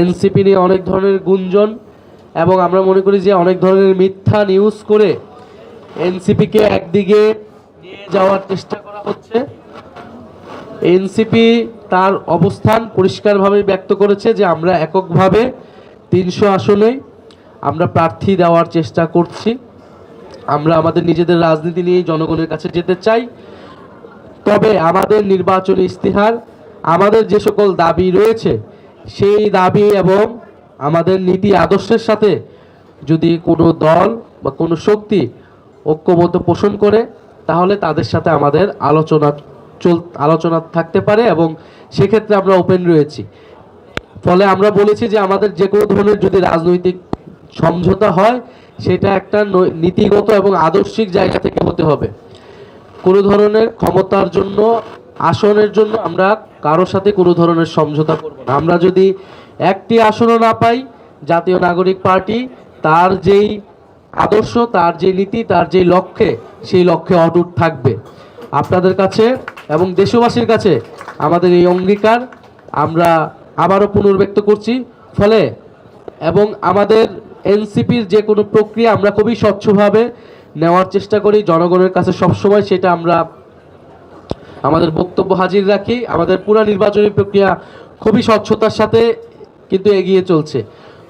NCP নিয়ে অনেক ধরনের গুঞ্জন এবং আমরা মনে করি যে অনেক ধরনের মিথ্যা নিউজ করে এনসিপিকে একদিকে নিয়ে যাওয়ার চেষ্টা করা হচ্ছে। এনসিপি তার অবস্থান পরিষ্কারভাবে ব্যক্ত করেছে যে আমরা এককভাবে তিনশো আসনে আমরা প্রার্থী দেওয়ার চেষ্টা করছি। আমরা আমাদের নিজেদের রাজনীতি নিয়ে জনগণের কাছে যেতে চাই। তবে আমাদের নির্বাচনী ইস্তিহার আমাদের যে সকল দাবি রয়েছে সেই দাবি এবং আমাদের নীতি আদর্শের সাথে যদি কোনো দল বা কোনো শক্তি ঐক্যবদ্ধ পোষণ করে, তাহলে তাদের সাথে আমাদের আলোচনা চল, আলোচনা থাকতে পারে এবং সেক্ষেত্রে আমরা ওপেন রয়েছি। ফলে আমরা বলেছি যে আমাদের যে কোনো ধরনের যদি রাজনৈতিক সমঝোতা হয়, সেটা একটা নীতিগত এবং আদর্শিক জায়গা থেকে হতে হবে। কোনো ধরনের ক্ষমতার জন্য আসনের জন্য আমরা কারোর সাথে কোনো ধরনের সমঝোতা করব না। আমরা যদি একটি আসনও না পাই, জাতীয় নাগরিক পার্টি, তার যেই আদর্শ, তার যে নীতি, তার যে লক্ষ্যে, সেই লক্ষ্যে অটুট থাকবে। আপনাদের কাছে এবং দেশবাসীর কাছে আমাদের এই অঙ্গীকার আমরা আবারও পুনর্ব্যক্ত করছি। ফলে এবং আমাদের এনসিপির যে কোনো প্রক্রিয়া আমরা খুবই স্বচ্ছভাবে নেওয়ার চেষ্টা করি। জনগণের কাছে সবসময় সেটা আমরা আমাদের বক্তব্য হাজির রাখি। আমাদের পুরো নির্বাচনী প্রক্রিয়া খুবই স্বচ্ছতার সাথে কিন্তু এগিয়ে চলছে।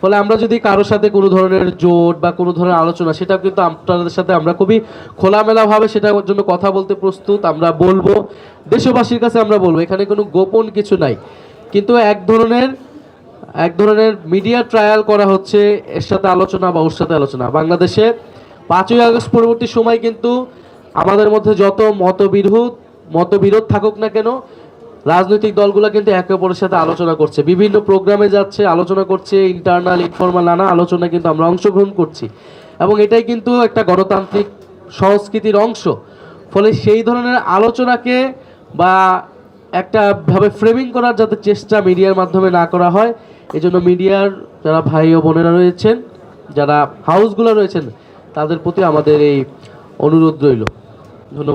ফলে আমরা যদি কারোর সাথে কোনো ধরনের জোট বা কোনো ধরনের আলোচনা সেটা কিন্তু আপনাদের সাথে আমরা খুবই খোলামেলাভাবে সেটার জন্য কথা বলতে প্রস্তুত। আমরা বলব, দেশবাসীর কাছে আমরা বলব, এখানে কোনো গোপন কিছু নাই। কিন্তু এক ধরনের এক ধরনের মিডিয়া ট্রায়াল করা হচ্ছে এর সাথে আলোচনা বা ওর সাথে আলোচনা। বাংলাদেশে পাঁচই আগস্ট পরবর্তী সময় কিন্তু আমাদের মধ্যে যত মতবিরোধ মতবিরোধ থাকুক না কেন, রাজনৈতিক দলগুলো কিন্তু একে অপরের সাথে আলোচনা করছে। বিভিন্ন প্রোগ্রামে যাচ্ছে, আলোচনা করছে ইন্টারনাল ইনফর্মাল নানা আলোচনা কিন্তু আমরা অংশগ্রহণ করছি। এবং এটাই কিন্তু একটা গণতান্ত্রিক সংস্কৃতির অংশ। ফলে সেই ধরনের আলোচনাকে বা একটা ভাবে ফ্রেমিং করার যাতে চেষ্টা মিডিয়ার মাধ্যমে না করা হয় এই জন্য মিডিয়ার যারা ভাই ও বোনেরা রয়েছেন, যারা হাউসগুলো রয়েছেন, তাদের প্রতি আমাদের এই অনুরোধ রইল। ধন্যবাদ।